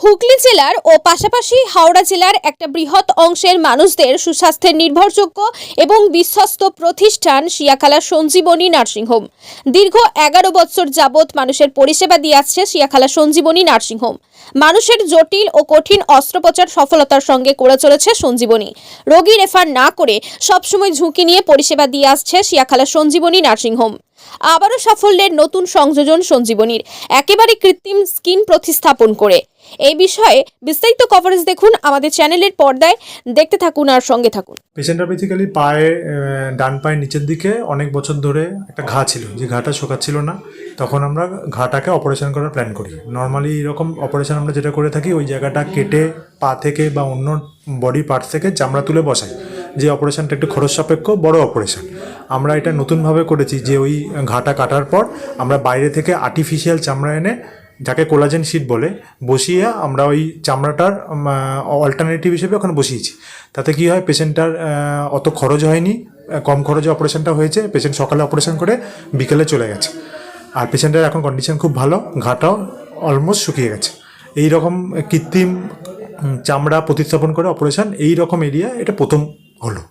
হুগলি জেলার ও পাশাপাশি হাওড়া জেলার একটা বৃহৎ অংশের মানুষদের সুস্বাস্থ্যের নির্ভরযোগ্য এবং বিশ্বস্ত প্রতিষ্ঠান শিয়াখালা সঞ্জীবনী নার্সিংহোম। দীর্ঘ এগারো বছর যাবৎ মানুষের পরিষেবা দিয়ে আসছে শিয়াখালা সঞ্জীবনী নার্সিংহোম। মানুষের জটিল ও কঠিন অস্ত্রোপচার সফলতার সঙ্গে করে চলেছে সঞ্জীবনী। রোগী রেফার না করে সবসময় ঝুঁকি নিয়ে পরিষেবা দিয়ে আসছে শিয়াখালা সঞ্জীবনী নার্সিংহোম। আবারও সাফল্যের নতুন সংযোজন সঞ্জীবনীর একেবারে কৃত্রিম স্কিন প্রতিস্থাপন করে। এই বিষয়ে বিস্তারিত কভারেজ দেখুন আমাদের চ্যানেলের পর্দায়। দেখতে থাকুন আর সঙ্গে থাকুন। পেশেন্টটা বেসিক্যালি পায়ে ডান পায়ের নিচের দিকে অনেক বছর ধরে একটা ঘা ছিল। যে ঘাটা শোকাচ্ছিল না, তখন আমরা ঘাটাকে অপারেশন করার প্ল্যান করি। নর্মালি এরকম অপারেশন আমরা যেটা করে থাকি, ওই জায়গাটা কেটে পা থেকে বা অন্য বডি পার্টস থেকে চামড়া তুলে বসাই। যে অপারেশনটা একটু খরচ সাপেক্ষ, বড় অপারেশন। আমরা এটা নতুনভাবে করেছি যে ওই ঘাটা কাটার পর আমরা বাইরে থেকে আর্টিফিশিয়াল চামড়া এনে যাকে কোলাজেন শিট বলে, বসিয়ে আমরা ওই চামড়াটার অল্টারনেটিভ হিসেবে ওখানে বসিয়েছি। তাতে কি হয় পেশেন্টটার অত খরচ হয়নি কম খরচে অপারেশনটা হয়েছে পেশেন্ট সকালে অপারেশন করে বিকেলে চলে গেছে। আর পেশেন্টের এখন কন্ডিশন খুব ভালো, ঘাটাও অলমোস্ট শুকিয়ে গেছে। এই রকম কৃত্রিম চামড়া প্রতিস্থাপন করে অপারেশন এই রকম এরিয়া এটা প্রথম হলো।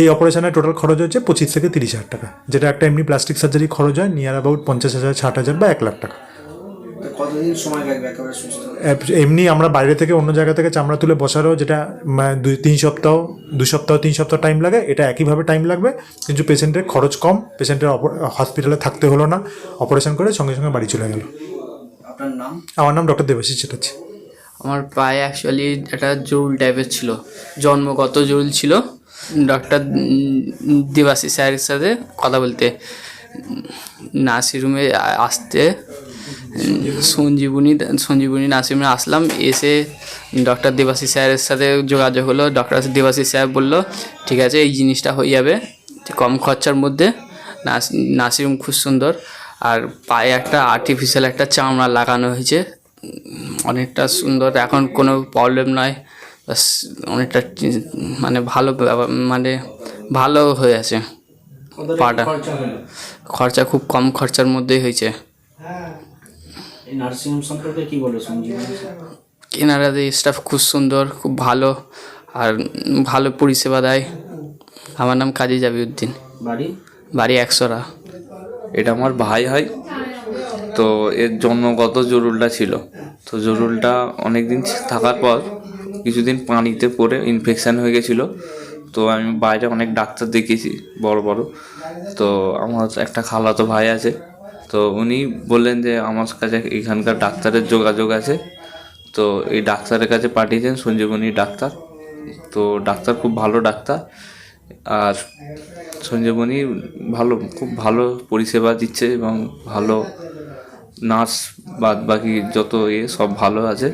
এই অপারেশনের টোটাল খরচ হচ্ছে পঁচিশ থেকে তিরিশ হাজার টাকা। যেটা একটা এমনি প্লাস্টিক সার্জারি খরচ হয় নিয়ার অ্যাবাউট পঞ্চাশ হাজার ষাট হাজার বা এক লাখ টাকা। কতদিন সময় লাগবে একেবারে সুস্থ এমনি আমরা বাইরে থেকে অন্য জায়গা থেকে চামড়া তুলে বসারও যেটা দুই তিন সপ্তাহ দু সপ্তাহ তিন সপ্তাহ টাইম লাগে এটা একইভাবে টাইম লাগবে কিন্তু পেশেন্টের খরচ কম পেশেন্টের হসপিটালে থাকতে হলো না অপারেশন করে সঙ্গে সঙ্গে বাড়ি চলে গেল। আপনার নাম? আমার নাম ডক্টর দেবাশিস চ্যাটার্জি। আমার পায়ে অ্যাকচুয়ালি একটা জরুল টাইপের ছিল। জন্মগত জরুল ছিল। ডক্টর দেবাশিস স্যারের সাথে কথা বলতে। নার্সিং রুমে আসতে, সঞ্জীবনী সঞ্জীবনী নার্সিং রুমে আসলাম। এসে ডক্টর দেবাশিস স্যারের সাথে যোগাযোগ হলো। ডক্টর দেবাশিস স্যার বলল, ঠিক আছে, এই জিনিসটা হয়ে যাবে। কম খরচার মধ্যে নার্স নার্সিংরুম খুব সুন্দর। আর পায়ে একটা আর্টিফিশিয়াল একটা চামড়া লাগানো হয়েছে। অনেকটা সুন্দর এখন কোনো প্রবলেম নয় অনেকটা মানে ভালো মানে ভালো হয়ে আছে পাটা। খরচা খুব কম খরচার মধ্যেই হয়েছে। এই নার্সিং হোম সম্পর্কে কি বলো সঞ্জীবনী কেনারাদের স্টাফ খুব সুন্দর খুব ভালো আর ভালো পরিষেবা দেয়। আমার নাম কাজী জাবিউদ্দিন। বাড়ি? বাড়ি একশোরা এটা আমার ভাই হয় তো এর জন্মগত জরুলটা ছিল। তো জরুলটা অনেক দিন থাকার পর কিছুদিন পানিতে পড়ে ইনফেকশান হয়ে গেছিল। তো আমি বাইরে অনেক ডাক্তার দেখিয়েছি, বড় বড়। তো আমার একটা খালাতো ভাই আছে। তো উনি বললেন যে আমার কাছে এখানকার ডাক্তারের যোগাযোগ আছে। তো এই ডাক্তারের কাছে পাঠিয়েছেন সঞ্জীবনী ডাক্তার। তো ডাক্তার খুব ভালো ডাক্তার। আর সঞ্জীবনী ভালো, খুব ভালো পরিষেবা দিচ্ছে এবং ভালো নার্স বাদ বাকি যত এ সব ভালো আছে।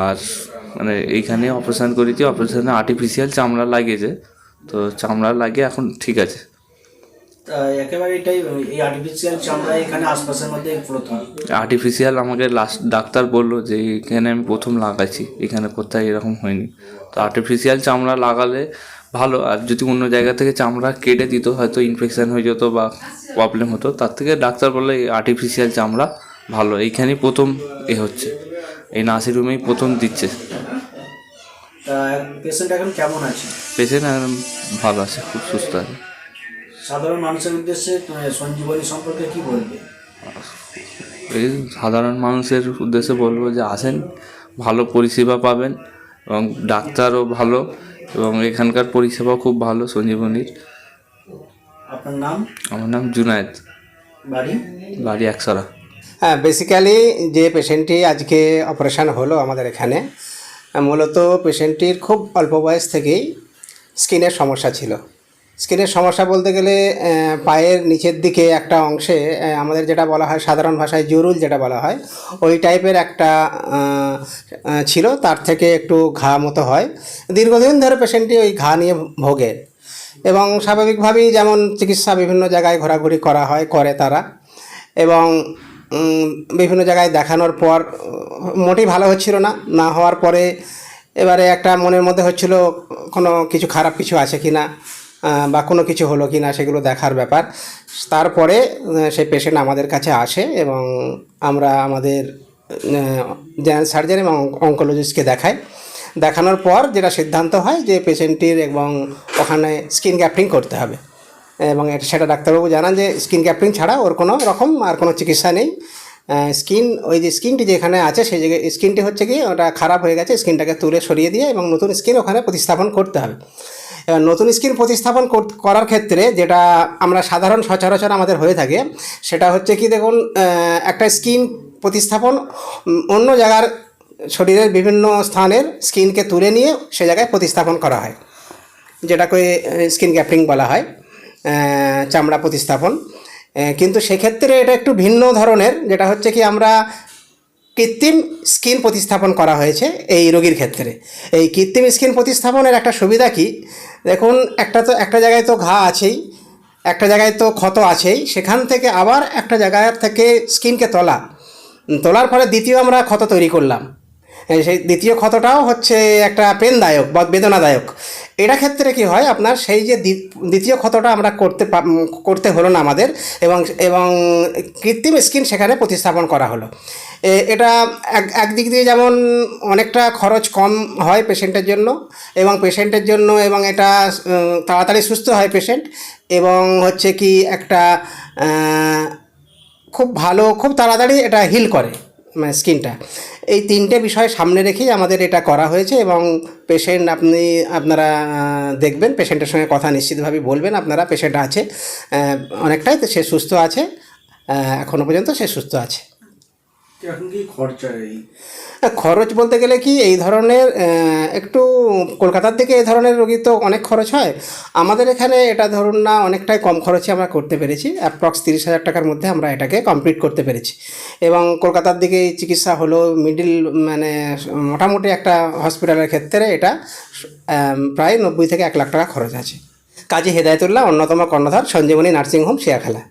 আর মানে এইখানে অপারেশন করেছি অপারেশানে আর্টিফিশিয়াল চামড়া লাগিয়েছে। তো চামড়া লাগিয়ে এখন ঠিক আছে। একেবারে এটাই এই আর্টিফিশিয়াল চামড়া এখানে আশপাশের মধ্যে প্রথম আর্টিফিশিয়াল আমাকে লাস্ট ডাক্তার বলল যে এখানে আমি প্রথম লাগাইছি এখানে কোথায় এরকম হয়নি। তো আর্টিফিশিয়াল চামড়া লাগালে ভালো আর যদি অন্য জায়গা থেকে চামড়া কেটে দিত হয়তো ইনফেকশান হয়ে যেত বা প্রবলেম হতো। তার থেকে ডাক্তার বলল এই আর্টিফিশিয়াল চামড়া ভালো। এইখানেই প্রথম এ হচ্ছে। এই নার্সিং রুমেই প্রথম দিচ্ছে। পেশেন্ট এখন কেমন আছে? পেশেন্ট একদম ভালো আছে খুব সুস্থ আছে। সাধারণ মানুষের উদ্দেশ্যে আহ, সঞ্জীবনী সম্পর্কে কি বলবে? এই সাধারণ মানুষের উদ্দেশ্যে বলব যে আসেন ভালো পরিষেবা পাবেন এবং ডাক্তারও ভালো এবং এখানকার পরিষেবা খুব ভালো সঞ্জীবনীর। আপনার নাম? আমার নাম জুনায়েদ। বাড়ি? বাড়ি একসরা। হ্যাঁ বেসিক্যালি যে পেশেন্টটি আজকে অপারেশান হলো আমাদের এখানে মূলত পেশেন্টটির খুব অল্প বয়স থেকেই স্কিনের সমস্যা ছিল। স্কিনের সমস্যা বলতে গেলে পায়ের নিচের দিকে একটা অংশে আমাদের যেটা বলা হয় সাধারণ ভাষায় জরুল যেটা বলা হয় ওই টাইপের একটা ছিল তার থেকে একটু ঘা মতো হয়। দীর্ঘদিন ধরে পেশেন্টটি ওই ঘা নিয়ে ভোগে। এবং স্বাভাবিকভাবেই যেমন চিকিৎসা বিভিন্ন জায়গায় ঘোরাঘুরি করা হয়, করে তারা। এবং বিভিন্ন জায়গায় দেখানোর পর, মোটেই ভালো হচ্ছিল না। না হওয়ার পরে এবারে একটা মনের মধ্যে হচ্ছিল, কোনো কিছু খারাপ কিছু আছে কি না বা কোনো কিছু হলো কি না সেগুলো দেখার ব্যাপার। তারপরে সেই পেশেন্ট আমাদের কাছে আসে এবং আমরা আমাদের জেনারেল সার্জন এবং অঙ্কোলজিস্টকে দেখায় দেখানোর পর যেটা সিদ্ধান্ত হয় যে পেশেন্টটির এবং ওখানে স্কিন গ্যাপটিং করতে হবে। এবং এটা সেটা ডাক্তারবাবু জানান যে স্কিন গ্যাপটিং ছাড়া ওর কোনো রকম আর কোনো চিকিৎসা নেই। স্কিন ওই যে স্কিনটি যেখানে আছে সেই জায়গায় স্কিনটি হচ্ছে কি ওটা খারাপ হয়ে গেছে স্কিনটাকে তুলে সরিয়ে দিয়ে এবং নতুন স্কিন ওখানে প্রতিস্থাপন করতে হবে। এবার নতুন স্কিন প্রতিস্থাপন কর- করার ক্ষেত্রে যেটা আমরা সাধারণ সচরাচর আমাদের হয়ে থাকে, সেটা হচ্ছে কি দেখুন একটা স্কিন প্রতিস্থাপন অন্য জায়গার শরীরের বিভিন্ন স্থানের স্কিনকে তুলে নিয়ে সে জায়গায় প্রতিস্থাপন করা হয়, যেটাকে স্কিন গ্যাপটিং বলা হয় চামড়া প্রতিস্থাপন। কিন্তু সেক্ষেত্রে এটা একটু ভিন্ন ধরনের, যেটা হচ্ছে কি আমরা কৃত্রিম স্কিন প্রতিস্থাপন করা হয়েছে এই রোগীর ক্ষেত্রে। এই কৃত্রিম স্কিন প্রতিস্থাপনের একটা সুবিধা কি? দেখুন, একটা তো, একটা জায়গায় তো ঘা আছেই, একটা জায়গায় তো ক্ষত আছেই, সেখান থেকে আবার একটা জায়গায় থেকে স্কিনকে তোলা। তোলার পরে দ্বিতীয় আমরা ক্ষত তৈরি করলাম। সেই দ্বিতীয় ক্ষতটাও হচ্ছে একটা পেনদায়ক, বা বেদনাদায়ক। এটা ক্ষেত্রে কি হয়, আপনার সেই যে দ্বি- দ্বিতীয় ক্ষতটা আমরা করতে করতে হলো না আমাদের, এবং এবং কৃত্রিম স্কিন সেখানে প্রতিস্থাপন করা হলো। এটা এক, একদিক দিয়ে যেমন অনেকটা খরচ কম হয় পেশেন্টের জন্য, এবং পেশেন্টের জন্য, এবং এটা তাড়াতাড়ি সুস্থ হয় পেশেন্ট, এবং হচ্ছে কি একটা খুব ভালো, খুব তাড়াতাড়ি এটা হিল করে। স্কিনটা। এই তিনটে বিষয় সামনে রেখেই আমাদের এটা করা হয়েছে এবং পেশেন্ট আপনি, আপনারা দেখবেন পেশেন্টের সঙ্গে কথা নিশ্চিতভাবে বলবেন, আপনারা পেশেন্ট আছে অনেকটাই সে সুস্থ আছে এখনও এখনও পর্যন্ত সে সুস্থ আছে। খরচা খরচ বলতে গেলে কি, এই ধরনের একটু কলকাতার দিকে এই ধরনের রোগী তো অনেক খরচ হয়। আমাদের এখানে এটা ধরুন না, অনেকটাই কম খরচে আমরা করতে পেরেছি। অ্যাপ্রক্স তিরিশ হাজার টাকার মধ্যে আমরা এটাকে কমপ্লিট করতে পেরেছি। এবং কলকাতার দিকে চিকিৎসা হলো মিডিল মানে মোটামুটি একটা হসপিটালের ক্ষেত্রে এটা প্রায় নব্বই থেকে এক লাখ টাকা খরচ আছে। কাজী হেদায়তুল্লাহ, অন্যতম কর্ণধার সঞ্জীবনী নার্সিংহোম শিয়াখালা।